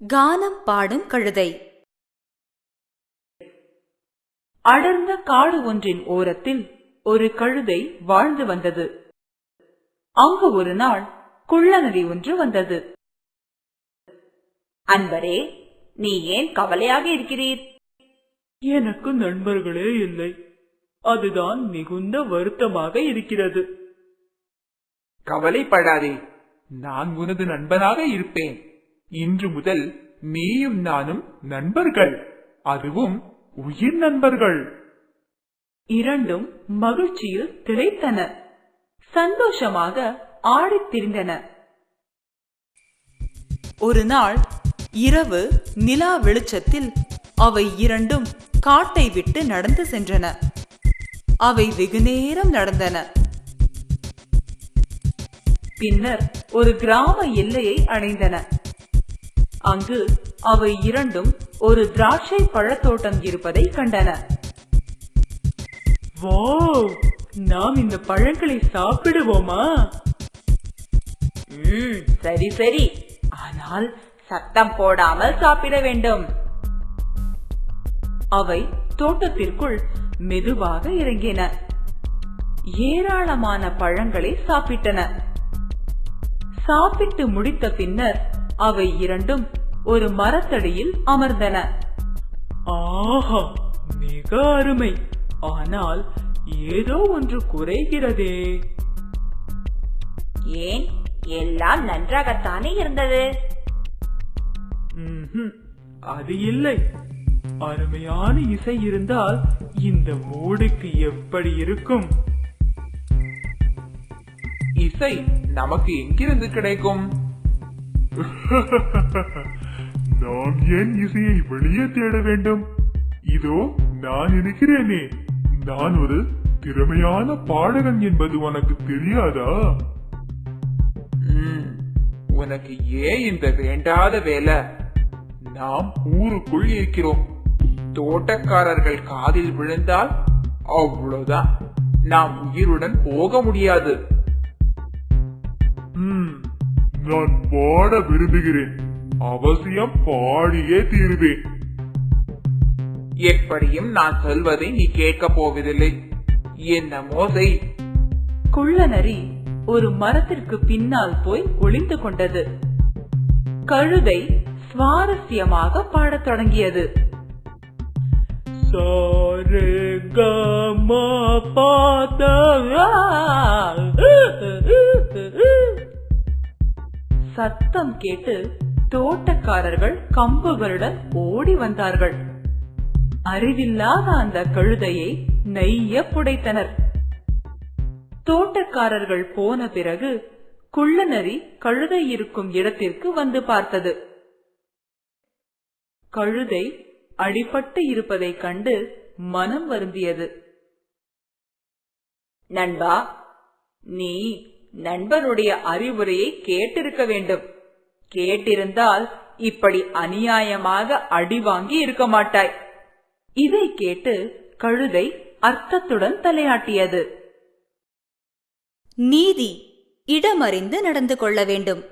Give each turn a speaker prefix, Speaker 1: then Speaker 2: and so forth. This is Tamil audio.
Speaker 1: கானம் பாடும் கழுதை.
Speaker 2: அடர்ந்த காடு ஒன்றின் ஓரத்தில் ஒரு கழுதை வாழ்ந்து வந்தது. அங்கு ஒரு நாள் குள்ளநரி ஒன்று வந்தது. அன்பரே நீ ஏன் கவலையாக இருக்கிறீர்?
Speaker 3: எனக்கு நண்பர்களே இல்லை. அதுதான் மிகுந்த வருத்தமாக இருக்கிறது.
Speaker 4: கவலைப்படாதே. நான் உனது நண்பனாக இருப்பேன். இன்று முதல் நீயும் நானும் நண்பர்கள். அதுவும் உயிர் நண்பர்கள்.
Speaker 2: இரண்டும் மகிழ்ச்சியில் திளைத்தன. சந்தோஷமாக ஆடித் திரிந்தன. ஒரு நாள் இரவு நிலா வெளிச்சத்தில் அவை இரண்டும் காட்டை விட்டு நடந்து சென்றன. அவை வெகுநேரம் நடந்தன. பின்னர் ஒரு கிராம எல்லையை அடைந்தன. அங்கு அவை இரண்டும் ஒரு திராட்சை பழத்தோட்டம் இருப்பதை கண்டன.
Speaker 3: வாவ்! நாம் இந்த பழங்களை சாப்பிடுவோமா?
Speaker 2: ம் சரி சரி. ஆனால் சத்தம் போடாமல் சாப்பிட வேண்டும். அவை தோட்டத்திற்குள் மெதுவாக இறங்கின. ஏராளமான பழங்களை சாப்பிட்டன. சாப்பிட்டு முடித்த பின்னர் அவை இரண்டும் ஒரு மரத்தடியில் அமர்ந்தன.
Speaker 3: ஆஹா மிக அருமை. ஆனால் ஏதோ ஒன்று குறைகிறதே.
Speaker 2: ஏன்? எல்லாம் நன்றாகத்தானே இருந்தது.
Speaker 3: அது இல்லை. அருமையான இசை இருந்தால் இந்த மூடுக்கு எப்படி இருக்கும்?
Speaker 4: இசை நமக்கு எங்கிருந்து கிடைக்கும்?
Speaker 5: நாம் ஏன் இசையை வெளியே தேட வேண்டும்? இதோ நான் இருக்கிறேனே. நான் ஒரு திறமையான பாடகன் என்பது உனக்கு தெரியாதா?
Speaker 4: உனக்கு ஏன் இந்த வேண்டாத வேலை? நாம் ஊருக்குள் இருக்கிறோம். தோட்டக்காரர்கள் காதில் விழுந்தால் அவ்வளவுதான். நாம் உயிருடன் போக முடியாது.
Speaker 5: நான் பாட விரும்புகிறேன். அவசியம் பாடியே தீருவேன்.
Speaker 4: எப்படியும் நான் சொல்வதை நீ கேட்கப் போவதில்லை. என்னமோ செய்
Speaker 2: குள்ளநரி ஒரு மரத்திற்கு பின்னால் போய் ஒளிந்து கொண்டது. கழுதை சுவாரஸ்யமாக பாடத் தொடங்கியது.
Speaker 3: சாரே கமா பாத
Speaker 2: சத்தம் கேட்டு தோட்டக்காரர்கள் கம்புகளுடன் ஓடி வந்தார்கள். அறிவில்லாத அந்த கழுதையை நெய்ய புடைத்தனர். தோட்டக்காரர்கள் போன பிறகு குள்ளநரி கழுதை இருக்கும் இடத்திற்கு வந்து பார்த்தது. கழுதை அடிபட்டு இருப்பதைக் கண்டு மனம் வருந்தியது. நண்பா நீ நண்பனுடைய அறிவுரையை கேட்டிருக்க வேண்டும். கேட்டிருந்தால் இப்படி அநியாயமாக அடி வாங்கி இருக்க மாட்டாய். இதை கேட்டு கழுதை அர்த்தத்துடன் தலையாட்டியது.
Speaker 1: நீதி இடமறிந்து நடந்து கொள்ள வேண்டும்.